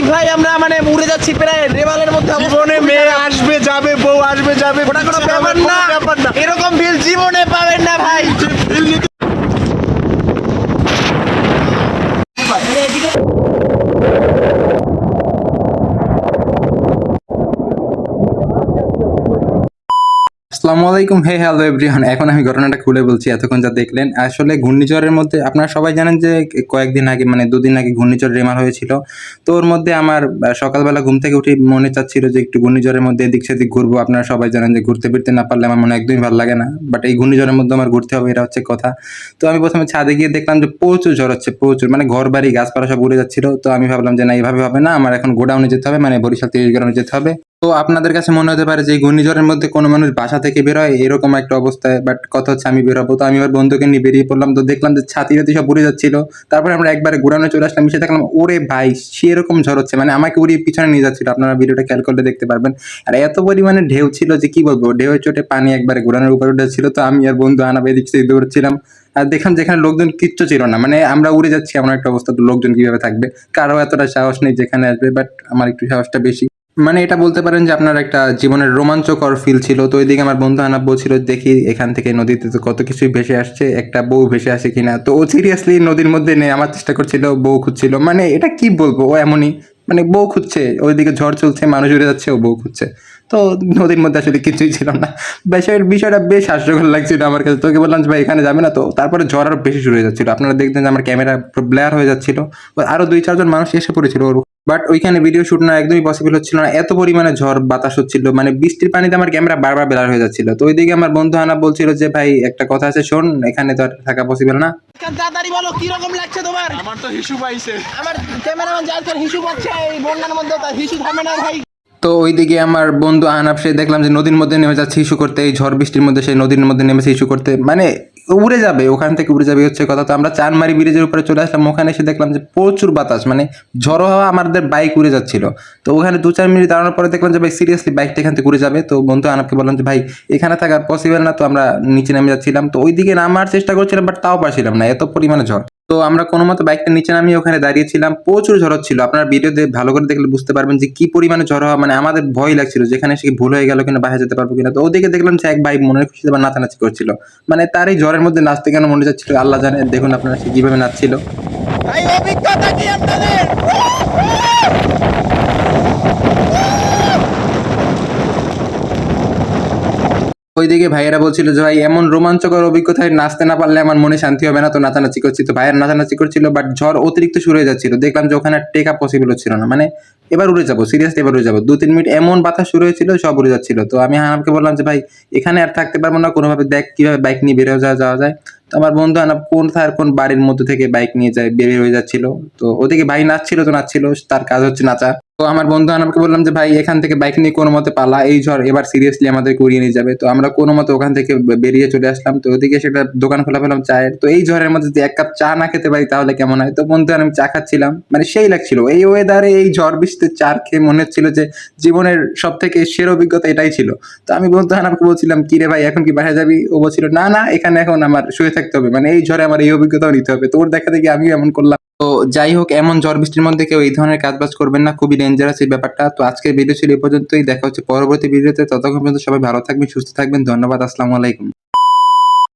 আসিফ ভাই আমরা মানে উড়ে যাচ্ছি প্রায় রেবালের মধ্যে। জীবনে মেয়ে আসবে যাবে বউ আসবে যাবে। ওটা কোনো ব্যাপার না। ব্যাপার না এরকম বিল জীবনে পাবেন না ভাই আসসালামু আলাইকুম। হে হ্যালো এভরিওয়ান এখন আমি ঘটনাটা খুলে বলছি, এতক্ষণ যা দেখলেন। আসলে ঘূর্ণিঝড়ের মধ্যে আপনারা সবাই জানেন যে কয়েকদিন আগে মানে দুদিন আগে ঘূর্ণিঝড় রেমার হয়েছিল। তো ওর মধ্যে আমার সকালবেলা ঘুম থেকে উঠে মনে চাচ্ছিল যে একটু ঘূর্ণিঝড়ের মধ্যে এদিক সেদিক ঘুরবো। আপনারা সবাই জানেন যে ঘুরতে ফিরতে না পারলে আমার মনে একদমই ভালো লাগে না। বাট এই ঘূর্ণিঝড়ের মধ্যে আমার ঘুরতে হবে, এটা হচ্ছে কথা। তো আমি প্রথমে ছাদে গিয়ে দেখলাম যে প্রচুর ঝড় হচ্ছে, প্রচুর। মানে ঘর বাড়ি গাছপালা সব উড়ে যাচ্ছিল। তো আমি ভাবলাম যে না, এইভাবে হবে না। আমার এখন গোডাউনে যেতে হবে মানে বরিশাল তিরিশ গ্রামে যেতে হবে। তো আপনাদের কাছে মনে হতে পারে যে ঘূর্ণিঝড়ের মধ্যে কোনো মানুষ বাসা থেকে বেরোয় এরকম একটা অবস্থায় বাট কথা হচ্ছে আমি বেরোবো তো আমি আমার বন্ধুকে নিয়ে বেরিয়ে পড়লাম, তো দেখলাম যে ছাতি রাতি সব উড়ে যাচ্ছিল। তারপরে আমরা একবারে ঘুরানো চলে আসলাম, এসে দেখলাম, ওরে ভাই, সেরকম ঝড় হচ্ছে। মানে আমাকে উড়িয়ে পিছনে নিয়ে যাচ্ছিল। আপনারা ভিডিওটা খেয়াল করলে দেখতে পারবেন। আর এত পরিমাণে ঢেউ ছিল যে কি বলব, ঢেউয়ের চোটে পানি একবারে ঘোরানোর উপরে উঠেছিল। তো আমি আর বন্ধু আনা এদিক থেকে দৌড়ছিলাম আর দেখলাম যেখানে লোকজন কিচ্ছু ছিল না। মানে আমরা উড়ে যাচ্ছি, এমন একটা অবস্থা। তো লোকজন কীভাবে থাকবে? কারও এতটা সাহস নেই যেখানে আসবে বাট আমার একটু সাহসটা বেশি। মানে এটা বলতে পারেন যে আপনার একটা জীবনের রোমাঞ্চকর ফিল ছিল। তো ওইদিকে আমার বন্ধু আনাব্য ছিল, দেখি এখান থেকে নদীতে তো কত কিছুই ভেসে আসছে, একটা বউ ভেসে আসে কিনা? তো ও সিরিয়াসলি নদীর মধ্যে নেই আমার চেষ্টা করছিল, বউ খুঁজছিল। মানে এটা কি বলব? ও এমনই মানে বউ খুঁজছে, ওইদিকে ঝড় চলছে, মানুষ উড়ে যাচ্ছে, ও বউ খুঁজছে। তো নদীর মধ্যে আসলে কিছুই ছিল না। বিষয়ের বিষয়টা বেশ হাস্যকর লাগছিল আমার কাছে। তোকে বললাম যে ভাই এখানে যাবে না তো? তারপরে ঝড় আরও বেশি শুরু হয়ে যাচ্ছিল। আপনারা দেখতেন যে আমার ক্যামেরা ব্লেয়ার হয়ে যাচ্ছিল। আরও দুই চারজন মানুষ এসে পড়েছিল ওর। বাট ওইখানে ভিডিও শুট না একদমই পসিবল হচ্ছিল না। এত পরিমাণে ঝড় বাতাস হচ্ছিল। মানে বৃষ্টির পানিতে আমার ক্যামেরা বারবার বেলার হয়ে যাচ্ছিল। তো ওইদিকে আমার বন্ধু আনা বলছিল যে ভাই একটা কথা আছে শোন এখানে তো আর থাকা পসিবল না। তাড়াতাড়ি বলো কি রকম লাগছে তোমার? আমার তো হিসু পাইছে। আমার ক্যামেরাম্যান যার হিসু পাচ্ছে এই বন্যার মধ্যে তার হিসু থামে না ভাই। তো ওইদিকে আমার বন্ধু আহনাব সে দেখলাম যে নদীর মধ্যে নেমে যাচ্ছে, ইস্যু করতে, এই ঝড় বৃষ্টির মধ্যে সেই নদীর মধ্যে নেমেছে, ইস্যু করতে। মানে উড়ে যাবে, ওখান থেকে উড়ে যাবে হচ্ছে কথা। তো আমরা চানমারি ব্রিজের উপরে চলে আসলাম, ওখানে এসে দেখলাম যে প্রচুর বাতাস মানে ঝড়ো হওয়া আমাদের বাইক উড়ে যাচ্ছিল। তো ওখানে দু চার মিনিট দাঁড়ানোর পরে দেখলাম যে ভাই সিরিয়াসলি বাইকটা এখান থেকে উড়ে যাবে। তো বন্ধু আনাবকে বললাম যে, ভাই, এখানে থাকা পসিবল না, তো আমরা নিচে নেমে যাচ্ছিলাম। তো ওইদিকে নামার চেষ্টা করছিলাম বাট তাও পারছিলাম না, এত পরিমাণে ঝড়। তো আমরা কোনো মতো বাইকটা নিচে নামিয়ে ওখানে দাঁড়িয়েছিলাম প্রচুর ঝড় হচ্ছিল। আপনার ভিডিওতে ভালো করে দেখলে বুঝতে পারবেন যে কি পরিমাণে ঝড় হওয়া মানে আমাদের ভয় লাগছিল যেখানে সে ভুল হয়ে গেল কিনা বাইরে যেতে পারব কিনা। তো ওদিকে দেখলাম যে এক ভাই মনের খুশিতে আবার নাচানাচি করছিল। মানে তার এই ঝড়ের মধ্যে নাচতে কেন মনে যাচ্ছিল? আল্লাহ জানে। দেখুন আপনারা সে কীভাবে নাচছিল। ওইদিকে ভাইয়েরা বলছিল যে, ভাই, এমন রোমাঞ্চকর অভিজ্ঞতায় নাচতে না পারলে আমার মনে শান্তি হবে না। তো নাচানাচি করছি। তো ভাইয়ের নাচানাচি করছিল বাট ঝড় অতিরিক্ত শুরু হয়ে যাচ্ছিল। দেখলাম যে, ওখানে টেকা পসিবল হচ্ছিল না। মানে এবার উড়ে যাব সিরিয়াসলি এবার উড়ে যাব। দু, তিন মিনিট এমন বাতাস শুরু হয়েছিল, সব উড়ে যাচ্ছিল। তো আমি হানাবকে বললাম যে, ভাই, এখানে আর থাকতে পারব না। কোনোভাবে দেখ কীভাবে বাইক নিয়ে বেরো যাওয়া যাওয়া যায়। তো আমার বন্ধু আনাব কোন থার কোন বাড়ির মধ্যে থেকে বাইক নিয়ে যায় বেরিয়ে হয়ে যাচ্ছিল। তো ওদিকে ভাই নাচছিল তো নাচছিল, তার কাজ হচ্ছে নাচা। তো আমার বন্ধু আমাকে বললাম যে, ভাই, এখান থেকে বাইক নিয়ে কোনো মতে পালা, এই ঝড় এবার সিরিয়াসলি আমাদের উড়িয়ে নিয়ে যাবে। তো আমরা কোনো মতে ওখান থেকে বেরিয়ে চলে আসলাম। তো ওদিকে সেটা দোকান খোলা পেলাম চায়ের। তো এই ঝড়ের মধ্যে যদি এক কাপ চা না খেতে পারি তাহলে কেমন হয়? তো বন্ধু আমি চা খাচ্ছিলাম। মানে সেই লাগছিল। এই ওয়েদারে এই ঝড় বৃষ্টিতে চা খেয়ে মনে হচ্ছিল যে, জীবনের সব থেকে সের অভিজ্ঞতা এটাই ছিল। তো আমি বন্ধু আমাকে বলছিলাম, কি রে ভাই, এখন কি বাইরে যাবি? ও বলছিল, না না, এখানে এখন আমার শুয়ে থাকতে হবে। মানে এই ঝড়ে আমার এই অভিজ্ঞতাও নিতে হবে। তোর দেখা দেখি আমিও এমন করলাম। তো যাই হোক, এমন ঝড় বৃষ্টির মধ্যে কেউ এই ধরনের কাজ বাজ করবেন না, খুবই ডেঞ্জারাস এই ব্যাপারটা। তো আজকের ভিডিও ছিল এই পর্যন্তই, দেখা হচ্ছে পরবর্তী ভিডিওতে ততক্ষণ পর্যন্ত সবাই ভালো থাকবেন, সুস্থ থাকবেন, ধন্যবাদ, আসসালামু আলাইকুম।